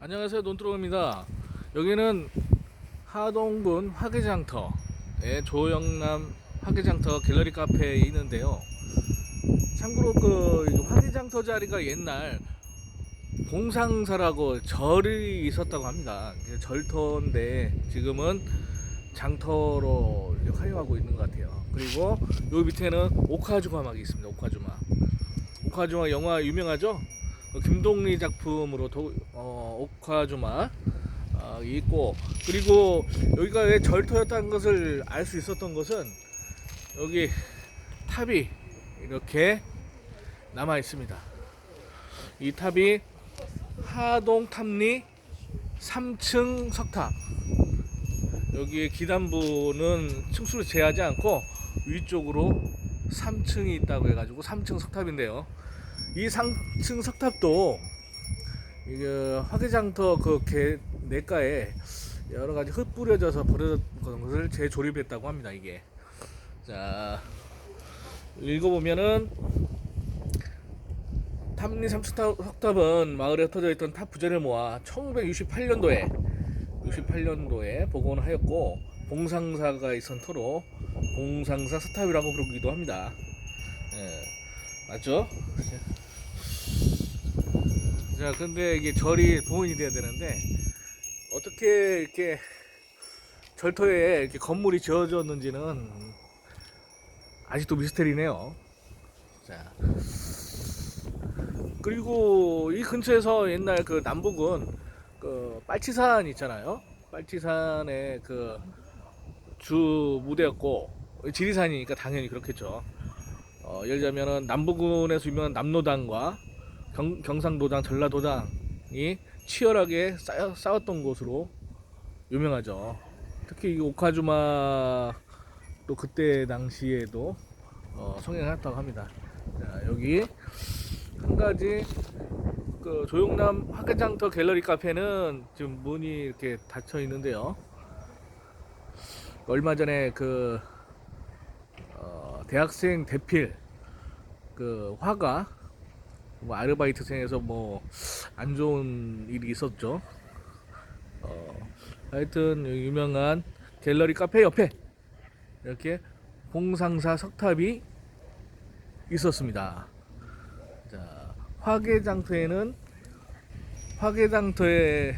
안녕하세요 논두렁입니다. 여기는 하동군 화개장터의 조영남 화개장터 갤러리 카페에 있는데요. 참고로 그 화개장터 자리가 옛날 봉상사라고 절이 있었다고 합니다. 그 절터인데 지금은 장터로 활용하고 있는 것 같아요. 그리고 요 밑에는 옥화주마막이 있습니다 옥화주마. 옥화주마 영화 유명하죠? 그 김동리 작품으로 도, 어, 옥화주마 어, 있고 그리고 여기가 왜 절터였다는 것을 알 수 있었던 것은 여기 탑이 이렇게 남아 있습니다. 이 탑이 하동 탑리 3층 석탑. 여기에 기단부는 층수를 제하지 않고 위쪽으로 3층이 있다고 해가지고 3층 석탑인데요. 이 3층 석탑도 이게 화개장터 그 개, 내과에 여러 가지 흙 뿌려져서 버려졌던 것을 재조립했다고 합니다. 이게 자 읽어보면은 3층 석탑은 마을에 흩어져 있던 탑 부재를 모아 1968년도에 68년도에 복원하였고 봉상사가 있은 터로 봉상사 석탑이라고 부르기도 합니다. 예, 맞죠? 자, 근데 이게 절이 보온이 돼야 되는데 어떻게 이렇게 절터에 이렇게 건물이 지어졌는지는 아직도 미스테리네요. 자, 그리고 이 근처에서 옛날 그 남북은 그 빨치산 있잖아요. 빨치산의 그 주 무대였고 지리산이니까 당연히 그렇겠죠. 어, 예를 들자면은 남부군에서 유명한 남로당과 경, 경상도당, 전라도당이 치열하게 싸, 싸웠던 곳으로 유명하죠. 특히 이 오카주마 또 그때 당시에도 어, 성행했다고 합니다. 자, 여기 한 가지 그 조용남 화개장터 갤러리 카페는 지금 문이 이렇게 닫혀 있는데요. 얼마 전에 그 어, 대학생 대필 그 화가 뭐 아르바이트생에서 뭐 안 좋은 일이 있었죠. 어, 하여튼 유명한 갤러리 카페 옆에 이렇게 홍상사 석탑이 있었습니다. 자, 화개장터에는 화개장터에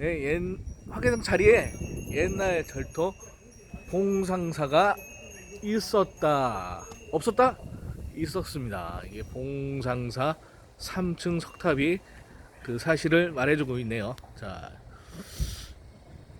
옛 화개장 자리에 옛날 절터 봉상사가 있었다. 없었다? 있었습니다. 이게 봉상사 3층 석탑이 그 사실을 말해주고 있네요. 자,